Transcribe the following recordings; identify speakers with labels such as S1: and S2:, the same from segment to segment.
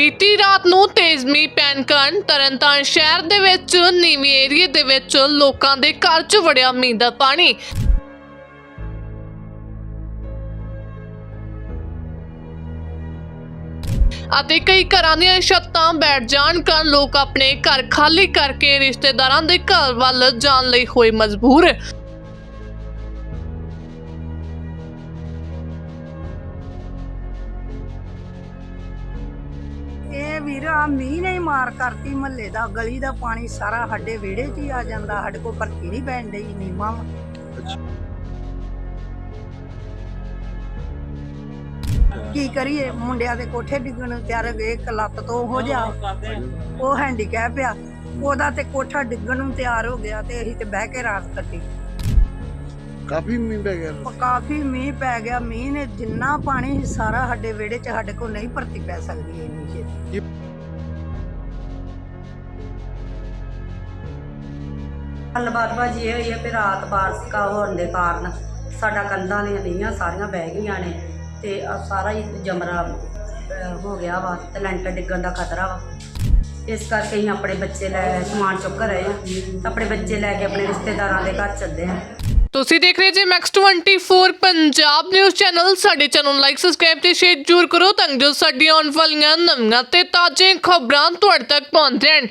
S1: ਬੀਤੀ ਰਾਤ ਨੂੰ ਤੇਜ਼ ਮੀਂਹ ਪੈਣ ਕਾਰਨ ਤਰਨਤਾਰਨ ਸ਼ਹਿਰ ਦੇ ਵਿੱਚ, ਨੀਵੀਂ ਏਰੀਏ ਦੇ ਵਿੱਚ ਲੋਕਾਂ ਦੇ ਘਰ 'ਚ ਵੜਿਆ ਮੀਂਹ ਦਾ ਪਾਣੀ। ਅਤੇ ਕਈ ਘਰਾਂ ਦੀਆਂ ਛੱਤਾਂ ਬੈਠ ਜਾਣ ਕਾਰਨ ਲੋਕ ਆਪਣੇ ਘਰ ਖਾਲੀ ਕਰਕੇ ਰਿਸ਼ਤੇਦਾਰਾਂ ਦੇ ਘਰ ਵੱਲ ਜਾਣ ਲਈ ਹੋਏ ਮਜਬੂਰ।
S2: ਵੀਰਾ ਮੀਂਹ ਨੇ ਹੀ ਮਾਰ ਕਰਤੀ ਮਹੱਲੇ ਦਾ। ਗਲੀ ਦਾ ਪਾਣੀ ਸਾਰਾ ਸਾਡੇ ਵਿਹੜੇ 'ਚ ਹੀ ਆ ਜਾਂਦਾ। ਸਾਡੇ ਕੋਲ ਭਰਤੀ ਨਹੀਂ ਪੈਣ ਡਈ ਨੀਮਾ ਕੀ ਕਰੀਏ? ਮੁੰਡਿਆਂ ਦੇ ਕੋਠੇ ਡਿੱਗਣ ਤਿਆਰ ਗਏ। ਇੱਕ ਲੱਤ ਤੋਂ ਹੋ ਜਾ ਉਹ ਹੈਂਡੀਕੈਪ ਆ। ਉਹਦਾ ਤੇ ਕੋਠਾ ਡਿੱਗਣ ਨੂੰ ਤਿਆਰ ਹੋ ਗਿਆ ਤੇ ਅਸੀਂ ਤੇ ਬਹਿ ਕੇ ਰਾਤ ਕੱਟੀ।
S3: ਕਾਫੀ ਮੀਂਹ ਪੈ ਗਿਆ
S2: ਕਾਫੀ ਮੀਂਹ ਪੈ ਗਿਆ। ਮੀਂਹ ਨੇ ਜਿੰਨਾ ਪਾਣੀ ਸੀ ਸਾਰਾ ਸਾਡੇ ਵਿਹੜੇ 'ਚ ਸਾਡੇ ਕੋਲ ਨਹੀਂ ਭਰਤੀ ਪੈ ਸਕਦੀ ਇੰਨੀ ਛੇਤੀ।
S4: ਗੱਲਬਾਤ ਭਾਜੀ ਇਹ ਹੋਈ ਹੈ ਕਿ ਰਾਤ ਬਾਰਿਸ਼ ਕਾ ਹੋਣ ਦੇ ਕਾਰਨ ਸਾਡਾ ਕੰਧਾਂ ਦੀਆਂ ਨੀਹਾਂ ਸਾਰੀਆਂ ਬਹਿ ਗਈਆਂ ਨੇ ਤੇ ਆਹ ਸਾਰਾ ਹੀ ਜਮਰਾ ਅਹ, ਹੋ ਗਿਆ ਵਾ ਤੇ ਲੈਂਟਰ ਡਿੱਗਣ ਦਾ ਖਤਰਾ ਵਾ। ਇਸ ਕਰਕੇ ਅਸੀਂ ਆਪਣੇ ਬੱਚੇ ਲੈ ਸਮਾਨ ਚੁੱਕ ਰਹੇ ਆ ਆਪਣੇ ਬੱਚੇ ਲੈ ਕੇ ਆਪਣੇ ਰਿਸ਼ਤੇਦਾਰਾਂ ਦੇ ਘਰ ਚੱਲੇ ਆ
S1: ਤੁਸੀਂ ਦੇਖ ਰਹੇ G max 24 Punjab news channel ਸਾਡੇ ਚੈਨਲ ਨੂੰ ਲਾਈਕ ਸਬਸਕ੍ਰਾਈਬ ਤੇ ਸ਼ੇਅਰ ਜ਼ਰੂਰ ਕਰੋ ਤਾਂ ਜੋ ਸਾਡੀਆਂ ਆਉਣ ਵਾਲੀਆਂ ਨਵੀਆਂ ਤੇ ਤਾਜ਼ੀਆਂ ਖਬਰਾਂ ਤੁਹਾਡੇ ਤੱਕ ਪਹੁੰਚ ਜਾਣ।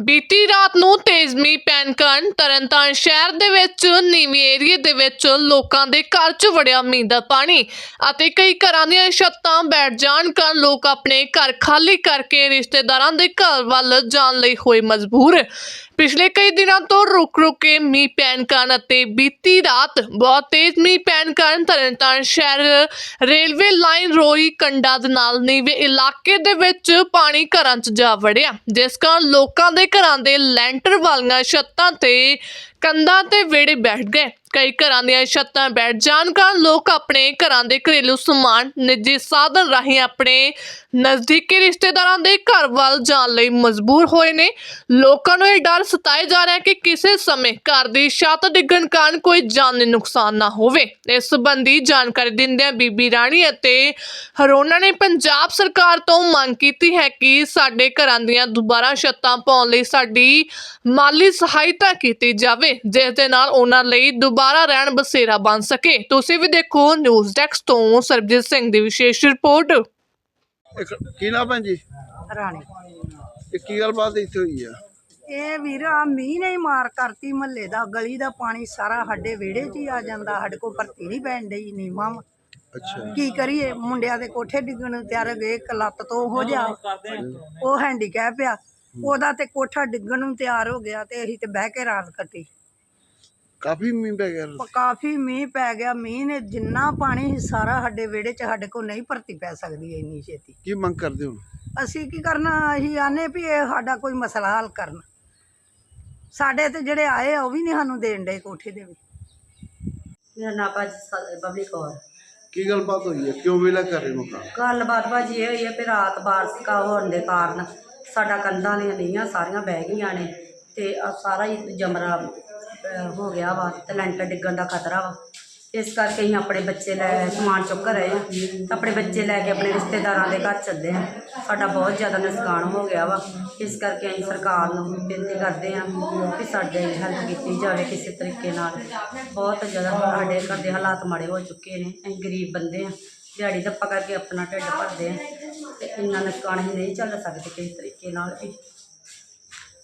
S1: ਬੀਤੀ ਰਾਤ ਨੂੰ ਤੇਜ਼ ਮੀਂਹ ਕਾਰਨ ਤਰਨਤਾਰਨ ਸ਼ਹਿਰ ਦੇ ਵਿੱਚ, ਨੀਵੀਂ ਏਰੀਏ ਦੇ ਵਿੱਚ ਲੋਕਾਂ ਦੇ ਘਰ 'ਚ ਵੜਿਆ ਮੀਂਹ ਦਾ ਪਾਣੀ ਅਤੇ ਕਈ ਘਰਾਂ ਦੀਆਂ ਛੱਤਾਂ ਬੈਠ ਜਾਣ ਕਾਰਨ ਲੋਕ ਆਪਣੇ ਘਰ ਖਾਲੀ ਕਰਕੇ ਰਿਸ਼ਤੇਦਾਰਾਂ ਦੇ ਘਰ ਵੱਲ ਜਾਣ ਲਈ ਹੋਏ ਮਜਬੂਰ। ਪਿਛਲੇ ਕਈ ਦਿਨਾਂ ਤੋਂ ਰੁਕ ਰੁਕ ਕੇ ਮੀਂਹ ਪੈਣ ਕਾਰਨ ਅਤੇ ਬੀਤੀ ਰਾਤ ਬਹੁਤ ਤੇਜ਼ ਮੀਂਹ ਪੈਣ ਕਾਰਨ ਤਰਨਤਾਰਨ ਸ਼ਹਿਰ ਰੇਲਵੇ ਲਾਈਨ ਰੋਈ ਕੰਡਾ ਦੇ ਨਾਲ ਨੀਵੇਂ ਇਲਾਕੇ ਦੇ ਵਿੱਚ ਪਾਣੀ ਘਰਾਂ 'ਚ ਜਾ ਵੜਿਆ, ਜਿਸ ਕਾਰਨ ਲੋਕਾਂ ਦੇ ਘਰਾਂ ਦੇ ਲੈਂਟਰ ਵਾਲੀਆਂ ਛੱਤਾਂ ਤੇ ਕੰਧਾਂ ਤੇ ਵਿਹੜੇ ਬੈਠ ਗਏ। ਕਈ ਘਰਾਂ ਦੀਆਂ ਛੱਤਾਂ ਬੈਠ ਜਾਣ ਕਾਰਨ ਲੋਕ ਆਪਣੇ ਘਰਾਂ ਦੇ ਘਰੇਲੂ ਸਮਾਨ, ਨਿੱਜੀ ਸਾਧਨ ਰਾਹੀਂ ਆਪਣੇ ਨਜ਼ਦੀਕੀ ਰਿਸ਼ਤੇਦਾਰਾਂ ਦੇ ਘਰ ਵੱਲ ਜਾਣ ਲਈ ਮਜਬੂਰ ਹੋਏ ਨੇ। ਲੋਕਾਂ ਨੂੰ ਇਹ ਡਰ ਸਤਾਇਆ ਜਾ ਰਿਹਾ ਹੈ ਕਿ ਕਿਸੇ ਸਮੇਂ ਘਰ ਦੀ ਛੱਤ ਡਿੱਗਣ ਕਾਰਨ ਕੋਈ ਜਾਨੀ ਨੁਕਸਾਨ ਨਾ ਹੋਵੇ। ਇਸ ਸੰਬੰਧੀ ਜਾਣਕਾਰੀ ਦਿੰਦਿਆਂ ਬੀਬੀ ਰਾਣੀ ਅਤੇ ਹਰੋਨਾ ਨੇ ਪੰਜਾਬ ਸਰਕਾਰ ਤੋਂ ਮੰਗ ਕੀਤੀ ਹੈ ਕਿ ਸਾਡੇ ਘਰਾਂ ਦੀਆਂ ਦੁਬਾਰਾ ਛੱਤਾਂ ਪਾਉਣ ਲਈ ਸਾਡੀ ਮਾਲੀ ਸਹਾਇਤਾ ਕੀਤੀ ਜਾਵੇ, ਜਿਸ ਦੇ ਨਾਲ ਉਹਨਾਂ ਲਈ ਦੁਬਾਰਾ ਰਹਿਣ ਬਸੇਰਾ ਬਣ ਸਕੇ। ਤੁਸੀਂ ਵੀ ਦੇਖੋ ਨਿਊਜ਼ ਡੈਸਕ ਤੋਂ ਸਰਬਜੀਤ ਸਿੰਘ ਦੀ ਵਿਸ਼ੇਸ਼ ਰਿਪੋਰਟ।
S3: ਇੱਕ ਕੀ ਨਾਮ ਭੈਣ ਜੀ?
S2: ਰਾਣੀ।
S3: ਇਹ ਕੀ ਗੱਲਬਾਤ ਇੱਥੇ ਹੋਈ ਆ?
S2: ਇਹ ਵੀਰਾ ਮੀਂਹ ਨੇ ਹੀ ਮਾਰ ਕਰਤੀ ਮਹੱਲੇ ਦਾ। ਗਲੀ ਦਾ ਪਾਣੀ ਸਾਰਾ ਸਾਡੇ ਵਿਹੜੇ 'ਚ ਹੀ ਆ ਜਾਂਦਾ। ਸਾਡੇ ਕੋਲ ਭਰਤੀ ਨਹੀਂ ਪੈਣ ਡਈ ਨੀਮਾ
S3: ਅੱਛਾ।
S2: ਕੀ ਕਰੀਏ? ਮੁੰਡਿਆਂ ਦੇ ਕੋਠੇ ਡਿੱਗਣ ਨੂੰ ਤਿਆਰ ਗਏ। ਇੱਕ ਲੱਤ ਤੋਂ ਹੋ ਜਾ ਉਹ ਹੈਂਡੀਕੈਪ ਆ। ਉਹਦਾ ਤੇ ਕੋਠਾ ਡਿੱਗਣ ਨੂੰ ਤਿਆਰ ਹੋ ਗਿਆ ਤੇ ਅਸੀਂ ਤੇ ਬਹਿ ਕੇ ਰਾਤ ਕੱਟੀ।
S3: ਕਾਫੀ ਮੀਂਹ ਪੈ ਗਿਆ
S2: ਪ- ਕਾਫੀ ਮੀਂਹ ਪੈ ਗਿਆ। ਮੀਂਹ ਨੇ ਜਿੰਨਾ ਪਾਣੀ ਸੀ ਸਾਰਾ ਸਾਡੇ ਵਿਹੜੇ 'ਚ ਸਾਡੇ ਕੋਲ ਨਹੀਂ ਭਰਤੀ ਪੈ ਸਕਦੀ ਇੰਨੀ ਛੇਤੀ।
S3: ਕੀ ਮੰਗ ਕਰਦੇ ਹੋ?
S2: ਅਸੀਂ ਕੀ ਕਰਨਾ? ਅਸੀਂ ਆਨੇ ਵੀ ਇਹ ਸਾਡਾ ਕੋਈ ਮਸਲਾ ਹੱਲ ਕਰਨ। ਸਾਡੇ ਤੇ ਜਿਹੜੇ ਆਏ ਆ ਉਹ ਵੀ ਨਹੀਂ ਸਾਨੂੰ ਦੇਣ ਡੇ ਕੋਠੇ ਦੇ ਵੀ
S4: ਮੇਰਾ ਨਾਂ ਭਾਜੀ ਸ- ਬਬਲੀ ਕੌਰ।
S3: ਕੀ ਗੱਲਬਾਤ ਹੋਈ ਹੈ? ਕਿਉਂ ਵੇਲਾ ਕਰ ਰਹੇ ਮਕਾਨ
S4: ਗੱਲਬਾਤ ਭਾਜੀ ਇਹ ਹੋਈ ਹੈ ਕਿ ਰਾਤ ਬਾਰਿਸ਼ ਕਾ ਹੋਣ ਦੇ ਕਾਰਨ ਸਾਡਾ ਕੰਧਾਂ ਦੀਆਂ ਨੀਹਾਂ ਸਾਰੀਆਂ ਬਹਿ ਗਈਆਂ ਨੇ ਤੇ ਆਹ ਸਾਰਾ ਹੀ ਜਮਰਾ ਹੋ ਗਿਆ ਵਾ ਤੇ ਲੈਂਟਰ ਡਿੱਗਣ ਦਾ ਖਤਰਾ ਵਾ। ਇਸ ਕਰਕੇ ਅਸੀਂ ਆਪਣੇ ਬੱਚੇ ਲੈ ਸਮਾਨ ਚੁੱਕ ਰਹੇ ਆ। ਆਪਣੇ ਬੱਚੇ ਲੈ ਕੇ ਆਪਣੇ ਰਿਸ਼ਤੇਦਾਰਾਂ ਦੇ ਘਰ ਚੱਲੇ ਆ। ਸਾਡਾ ਬਹੁਤ ਜ਼ਿਆਦਾ ਨੁਕਸਾਨ ਹੋ ਗਿਆ ਵਾ। ਇਸ ਕਰਕੇ ਅਸੀਂ ਸਰਕਾਰ ਨੂੰ ਬੇਨਤੀ ਕਰਦੇ ਆ ਕਿ ਸਾਡੇ ਹੈਲਪ ਕੀਤੀ ਜਾਵੇ ਕਿਸੇ ਤਰੀਕੇ ਨਾਲ। ਬਹੁਤ ਜ਼ਿਆਦਾ ਸਾਡੇ ਘਰ ਦੇ ਹਾਲਾਤ ਮਾੜੇ ਹੋ ਚੁੱਕੇ ਨੇ। ਅਸੀਂ ਗਰੀਬ ਬੰਦੇ ਆ। ਦਿਹਾੜੀ ਦੱਪਾ ਕਰਕੇ ਆਪਣਾ ਢਿੱਡ ਭਰਦੇ ਆ। ਤੇ ਇੰਨਾ ਨੁਕਸਾਨ ਅਸੀਂ ਨਹੀਂ ਚੱਲ ਸਕਦੇ ਕਿਸੇ ਤਰੀਕੇ ਨਾਲ